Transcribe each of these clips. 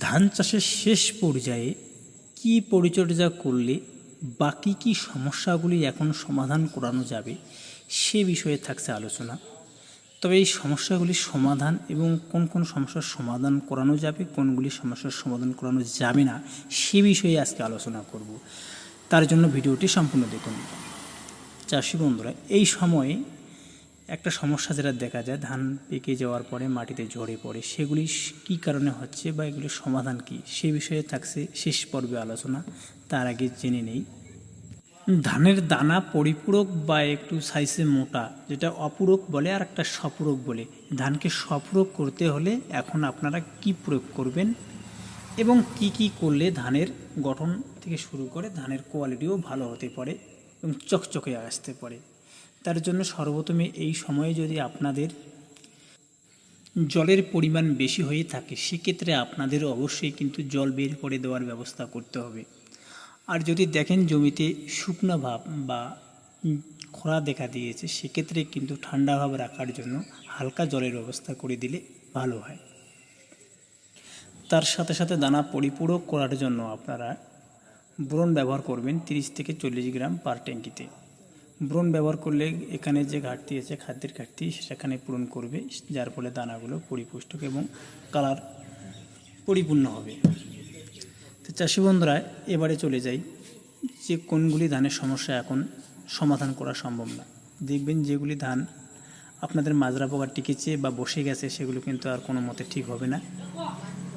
ধান চাষের শেষ পর্যায়ে কি পরিচর্যা করলে বাকি কি সমস্যাগুলি এখন সমাধান করানো যাবে সে বিষয়ে থাকছে আলোচনা। তবে এই সমস্যাগুলির সমাধান এবং কোন কোন সমস্যার সমাধান করানো যাবে, কোনগুলি সমস্যার সমাধান করানো যাবে না, সে বিষয়ে আজকে আলোচনা করব। তার জন্য ভিডিওটি সম্পূর্ণ দেখুন। চাষি বন্ধুরা, এই সময়ে একটা সমস্যা যেটা দেখা যায়, ধান পেকে যাওয়ার পরে মাটিতে ঝরে পড়ে, সেগুলি কী কারণে হচ্ছে বা এগুলির সমাধান কী? সে বিষয়ে থাকছে শেষ পর্বে আলোচনা, তার আগে জেনে নেই। ধানের দানা পরিপূরক বা একটু সাইজে মোটা, যেটা অপূরক বলে আর একটা সপূরক বলে। ধানকে সপূরক করতে হলে এখন আপনারা কি প্রয়োগ করবেন এবং কি কি করলে ধানের গঠন থেকে শুরু করে ধানের কোয়ালিটিও ভালো হতে পারে এবং চকচকে আসতে পারে? তার জন্য সর্বপ্রথমে এই সময়ে যদি আপনাদের জলের পরিমাণ বেশি হয়ে থাকে, সেক্ষেত্রে আপনাদের অবশ্যই কিন্তু জল বের করে দেওয়ার ব্যবস্থা করতে হবে। আর যদি দেখেন জমিতে শুকনো ভাব বা খরা দেখা দিয়েছে, সেক্ষেত্রে কিন্তু ঠান্ডা ভাব রাখার জন্য হালকা জলের ব্যবস্থা করে দিলে ভালো হয়। তার সাথে সাথে দানা পরিপূরক করার জন্য আপনারা ব্রণ ব্যবহার করবেন তিরিশ থেকে চল্লিশ গ্রাম পার ট্যাঙ্কিতে। ব্রণ ব্যবহার করলে এখানে যে ঘাটতি আছে, খাদ্যের ঘাটতি, সেখানে পূরণ করবে, যার ফলে দানাগুলো পরিপুষ্টক এবং কালার পরিপূর্ণ হবে। তো চাষি বন্ধুরা, এবারে চলে যাই যে কোনগুলি ধানের সমস্যা এখন সমাধান করা সম্ভব না। দেখবেন যেগুলি ধান আপনাদের মাজরা পোকা টিকেছে বা বসে গেছে, সেগুলো কিন্তু আর কোনো মতে ঠিক হবে না।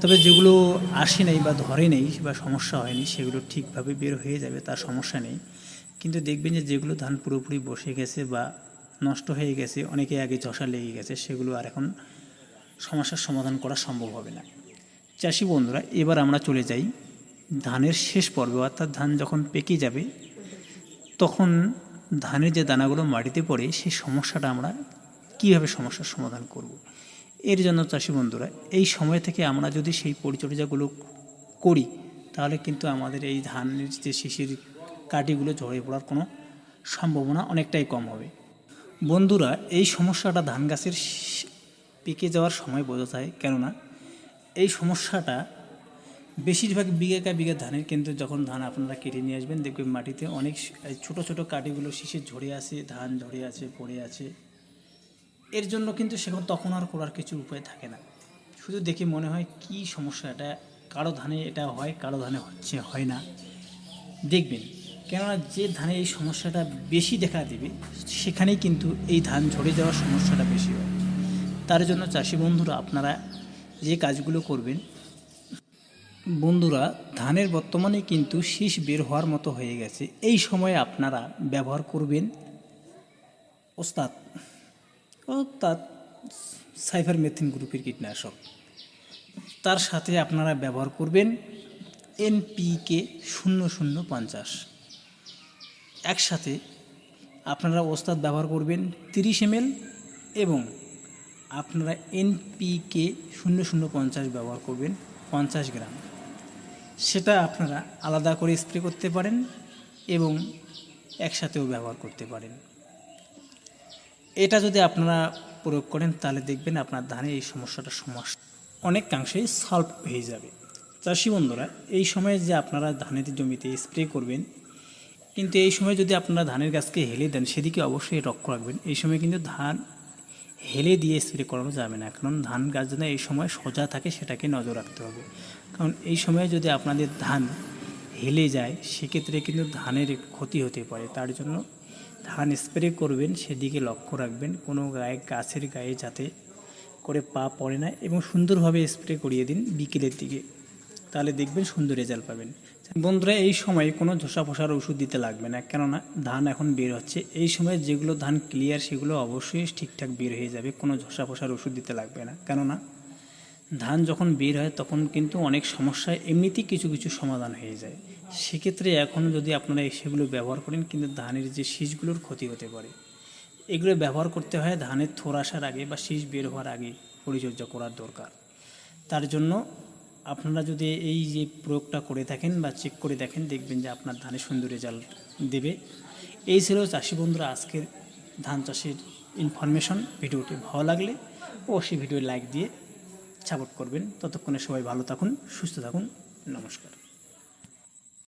তবে যেগুলো আসে নাই বা ধরে নেই বা সমস্যা হয়নি, সেগুলো ঠিকভাবে বের হয়ে যাবে, তার সমস্যা নেই। কিন্তু দেখবেন যে যেগুলো ধান পুরোপুরি বসে গেছে বা নষ্ট হয়ে গেছে, অনেকে আগে চষা লেগে গেছে, সেগুলো আর এখন সমস্যার সমাধান করা সম্ভব হবে না চাষি বন্ধুরা, এবার আমরা চলে যাই ধানের শেষ পর্বে, অর্থাৎ ধান যখন পেকে যাবে, তখন ধানের যে দানাগুলো মাটিতে পড়ে, সেই সমস্যাটা আমরা কীভাবে সমস্যার সমাধান করব। এর জন্য চাষি বন্ধুরা, এই সময় থেকে আমরা যদি সেই পরিচর্যাগুলো করি, তাহলে কিন্তু আমাদের এই ধানের যে শিশির কাঠিগুলো ঝরে পড়ার কোনো সম্ভাবনা অনেকটাই কম হবে। বন্ধুরা, এই সমস্যাটা ধান গাছের পেকে যাওয়ার সময় বোঝা যায় কেননা, এই সমস্যাটা বেশিরভাগ বিঘা বিঘা ধানের কিন্তু যখন ধান আপনারা কেটে নিয়ে আসবেন, দেখবেন মাটিতে অনেক ছোট ছোট কাঠিগুলো শীষে ঝরে আছে, ধান ঝরে আছে, পড়ে আছে। এর জন্য কিন্তু সেখানে তখন আর করার কিছু উপায় থাকে না। শুধু দেখে মনে হয় কি সমস্যা, এটা কারও ধানে এটা হয়, কারও ধানে হচ্ছে, হয় না। দেখবেন কেননা যে ধানে এই সমস্যাটা বেশি দেখা দেবে, সেখানেই কিন্তু এই ধান ঝরে যাওয়ার সমস্যাটা বেশি হয়। তার জন্য চাষি বন্ধুরা, আপনারা যে কাজগুলো করবেন, বন্ধুরা, ধানের বর্তমানে কিন্তু শীষ বের হওয়ার মতো হয়ে গেছে। এই সময়ে আপনারা ব্যবহার করবেন ওস্তাদ অর্থাৎ সাইফার মেথিন গ্রুপের কীটনাশক। তার সাথে আপনারা ব্যবহার করবেন এনপিকে শূন্য শূন্য পঞ্চাশ। একসাথে আপনারা ওস্তাদ ব্যবহার করবেন তিরিশ এম এবং আপনারা এনপিকে শূন্য শূন্য পঞ্চাশ ব্যবহার করবেন পঞ্চাশ গ্রাম। সেটা আপনারা আলাদা করে স্প্রে করতে পারেন এবং একসাথেও ব্যবহার করতে পারেন। এটা যদি আপনারা প্রয়োগ করেন তাহলে দেখবেন আপনার ধানে এই সমস্যাটা সমস্যা অনেকাংশেই সলভ হয়ে যাবে। চাষি বন্ধুরা, এই সময়ে যে আপনারা ধানের জমিতে স্প্রে করবেন কিন্তু এই সময় যদি আপনারা ধানের গাছকে হেলে দেন, সেদিকে অবশ্যই লক্ষ্য রাখবেন। এই সময় কিন্তু ধান হেলে দিয়ে স্প্রে করানো যাবে না, কারণ ধান গাছ যেন এই সময় সোজা থাকে, সেটাকে নজর রাখতে হবে। কারণ এই সময়ে যদি আপনাদের ধান হেলে যায়, সেক্ষেত্রে কিন্তু ধানের ক্ষতি হতে পারে। তার জন্য ধান স্প্রে করবেন, সেদিকে লক্ষ্য রাখবেন। কোনো গায়ে, গাছের গায়ে যাতে করে পা পড়ে না এবং সুন্দরভাবে স্প্রে করিয়ে দিন বিকেলের দিকে। তাহলে দেখবেন সুন্দর রেজাল্ট পাবেন। বন্ধুরা, এই সময় কোনো ধসা ফসার ওষুধ দিতে লাগবে না, কেননা ধান এখন বের হচ্ছে। এই সময় যেগুলো ধান ক্লিয়ার সেগুলো অবশ্যই ঠিকঠাক বের হয়ে যাবে, কোনো ধসা ফসার ওষুধ দিতে লাগবে না। কেননা ধান যখন বের হয়, তখন কিন্তু অনেক সমস্যায় এমনিতেই কিছু কিছু সমাধান হয়ে যায়। সেক্ষেত্রে এখন যদি আপনারা সেগুলো ব্যবহার করেন, কিন্তু ধানের যে শীষগুলোর ক্ষতি হতে পারে, এগুলো ব্যবহার করতে হয় ধানের থোর আসার আগে বা শীষ বের হওয়ার আগে পরিচর্যা করার দরকার। তার জন্য আপনারা যদি এই যে প্রয়োগটা করে থাকেন বা চেক করে দেখেন, দেখবেন যে আপনার ধানে সুন্দর রেজাল্ট দেবে। এই ছিল চাষি বন্ধুরা আজকের ধান চাষের ইনফরমেশন ভিডিওটি ভালো লাগলে অবশ্যই ভিডিও লাইক দিয়ে সাপোর্ট করবেন। ততক্ষণে সবাই ভালো থাকুন, সুস্থ থাকুন। নমস্কার।